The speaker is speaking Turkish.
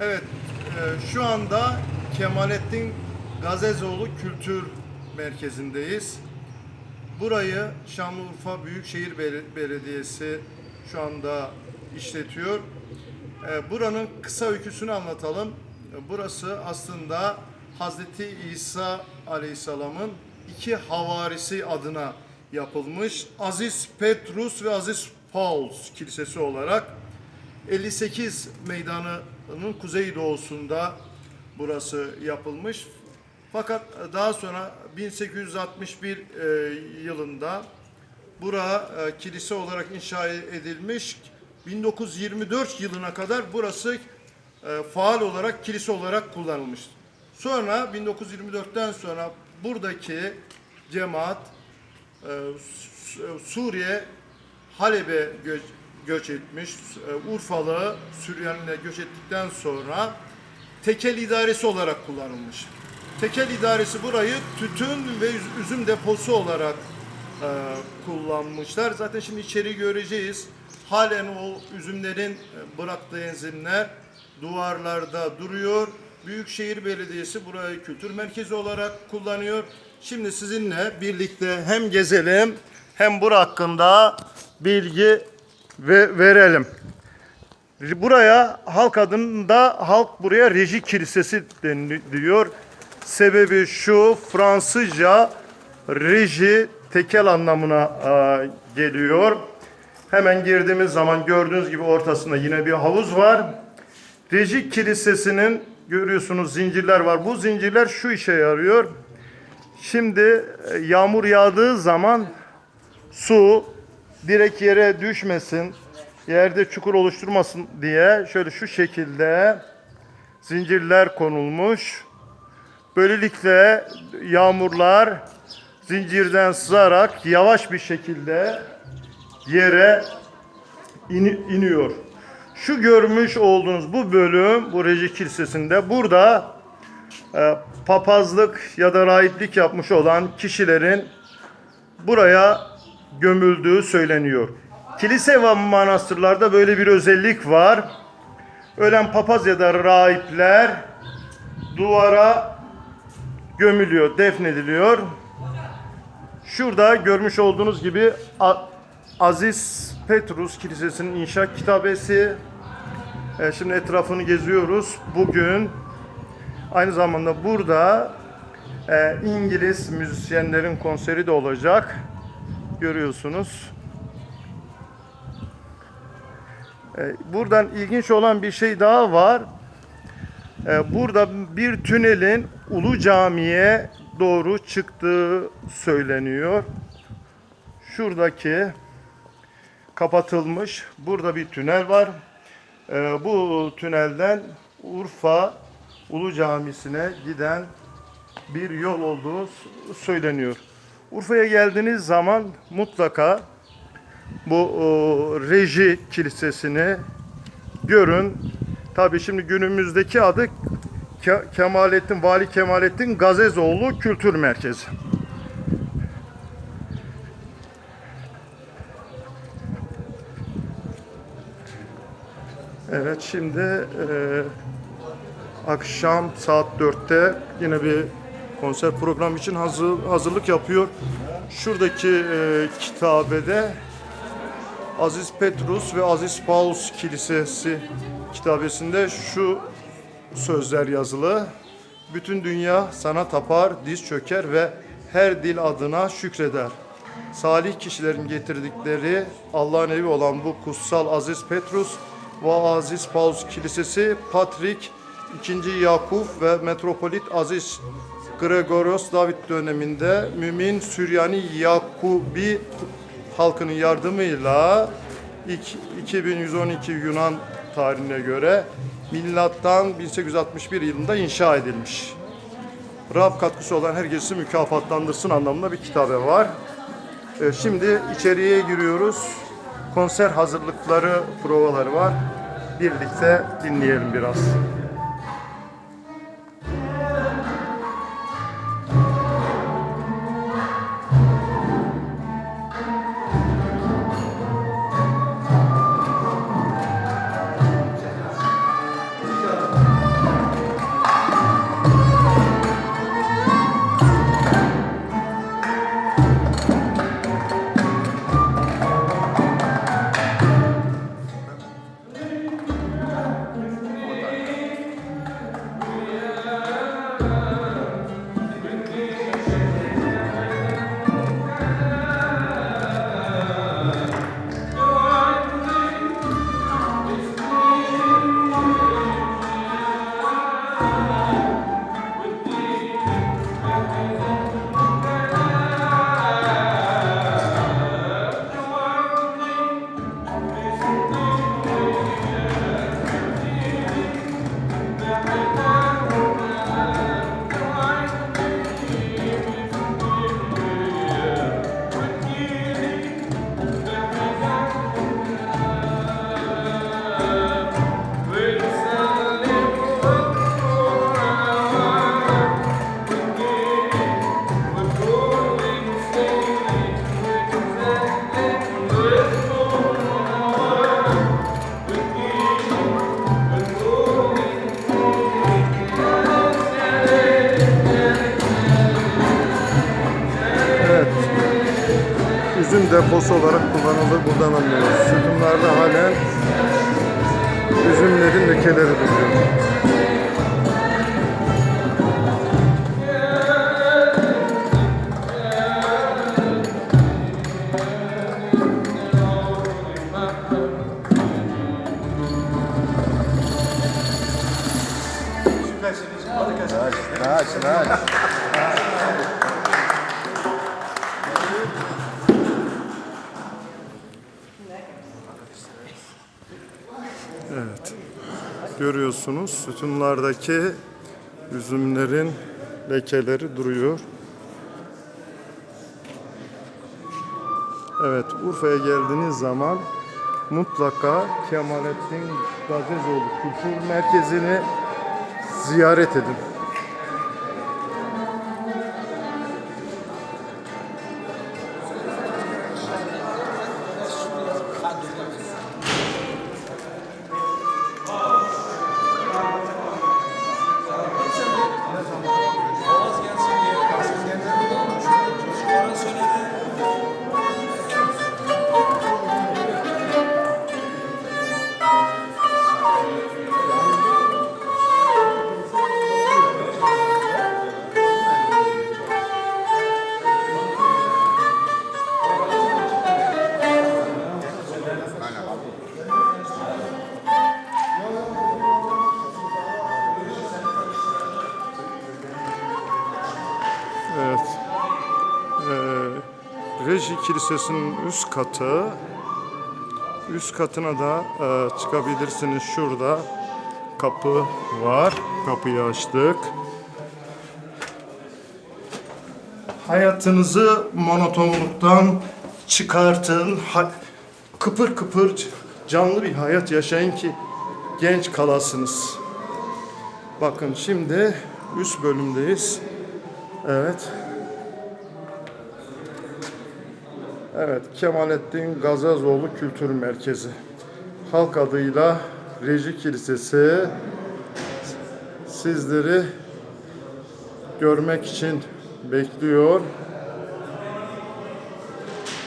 Evet, e, şu anda Kemalettin Gazezoğlu Kültür Merkezi'ndeyiz. Burayı Şanlıurfa Büyükşehir Bel- Belediyesi şu anda işletiyor. E, Buranın kısa öyküsünü anlatalım. E, Burası aslında Hazreti İsa Aleyhisselam'ın iki havarisi adına yapılmış Aziz Petrus ve Aziz Paulus Kilisesi olarak 58 meydanının kuzeydoğusunda burası yapılmış. Fakat daha sonra 1861 e, yılında bura e, kilise olarak inşa edilmiş. 1924 yılına kadar burası e, faal olarak kilise olarak kullanılmış. Sonra 1924'ten sonra buradaki cemaat Su- Suriye Halep'e göç, etmiş. E, Urfalı Süryani'ne göç ettikten sonra tekel idaresi olarak kullanılmış. Tekel idaresi burayı tütün ve üz- üzüm deposu olarak e, kullanmışlar. Zaten şimdi içeri göreceğiz. Halen o üzümlerin e, bıraktığı enzimler duvarlarda duruyor. Büyükşehir Belediyesi burayı kültür merkezi olarak kullanıyor. Şimdi sizinle birlikte hem gezelim hem bura hakkında bilgi ve verelim. Buraya halk adında halk buraya reji kilisesi deniliyor. Sebebi şu Fransızca reji tekel anlamına e, geliyor. Hemen girdiğimiz zaman gördüğünüz gibi ortasında yine bir havuz var. Reji kilisesinin görüyorsunuz zincirler var. Bu zincirler şu işe yarıyor. Şimdi e, yağmur yağdığı zaman su direkt yere düşmesin, yerde çukur oluşturmasın diye şöyle şu şekilde zincirler konulmuş. Böylelikle yağmurlar zincirden sızarak yavaş bir şekilde yere ini- iniyor. Şu görmüş olduğunuz bu bölüm bu Reji Kilisesi'nde burada e, papazlık ya da rahiplik yapmış olan kişilerin buraya gömüldüğü söyleniyor. Kilise ve manastırlarda böyle bir özellik var. Ölen papaz ya da rahipler duvara gömülüyor, defnediliyor. Şurada görmüş olduğunuz gibi Aziz Petrus Kilisesi'nin inşa kitabesi. E, şimdi etrafını geziyoruz. Bugün aynı zamanda burada e, İngiliz müzisyenlerin konseri de olacak. Görüyorsunuz. E, buradan ilginç olan bir şey daha var. E, burada bir tünelin Ulu Cami'ye doğru çıktığı söyleniyor. Şuradaki kapatılmış. Burada bir tünel var. E, bu tünelden Urfa Ulu Camisi'ne giden bir yol olduğu söyleniyor. Urfa'ya geldiğiniz zaman mutlaka bu o, Reji Kilisesi'ni görün. Tabii şimdi günümüzdeki adı Ke- Kemalettin Vali Kemalettin Gazezoğlu Kültür Merkezi. Evet şimdi e, akşam saat 4'te yine bir konser programı için hazır, hazırlık yapıyor. Şuradaki e, kitabede Aziz Petrus ve Aziz Paulus Kilisesi kitabesinde şu sözler yazılı. Bütün dünya sana tapar, diz çöker ve her dil adına şükreder. Salih kişilerin getirdikleri Allah'ın evi olan bu kutsal Aziz Petrus ve Aziz Paulus Kilisesi Patrik II. Yakup ve Metropolit Aziz Gregoros David döneminde mümin Süryani Yakubi halkının yardımıyla ilk 2112 Yunan tarihine göre milattan 1861 yılında inşa edilmiş. Rab katkısı olan herkesi mükafatlandırsın anlamında bir kitabe var. Ee, Şimdi içeriye giriyoruz. Konser hazırlıkları, provaları var. Birlikte dinleyelim biraz. Deposu olarak kullanılır. Buradan anlıyoruz. Sütunlarda halen üzümlerin lekeleri duruyor. Nice, nice. Evet. Görüyorsunuz sütunlardaki üzümlerin lekeleri duruyor. Evet, Urfa'ya geldiğiniz zaman mutlaka Kemalettin Gazezoğlu Kültür Merkezi'ni ziyaret edin. Evet. Ee, Reji Kilisesi'nin üst katı. Üst katına da e, çıkabilirsiniz. Şurada kapı var. Kapıyı açtık. Hayatınızı monotonluktan çıkartın. Ha- kıpır kıpır canlı bir hayat yaşayın ki genç kalasınız. Bakın şimdi üst bölümdeyiz. Evet. Evet, Kemalettin Gazazoğlu Kültür Merkezi. Halk adıyla Reji Kilisesi sizleri görmek için bekliyor.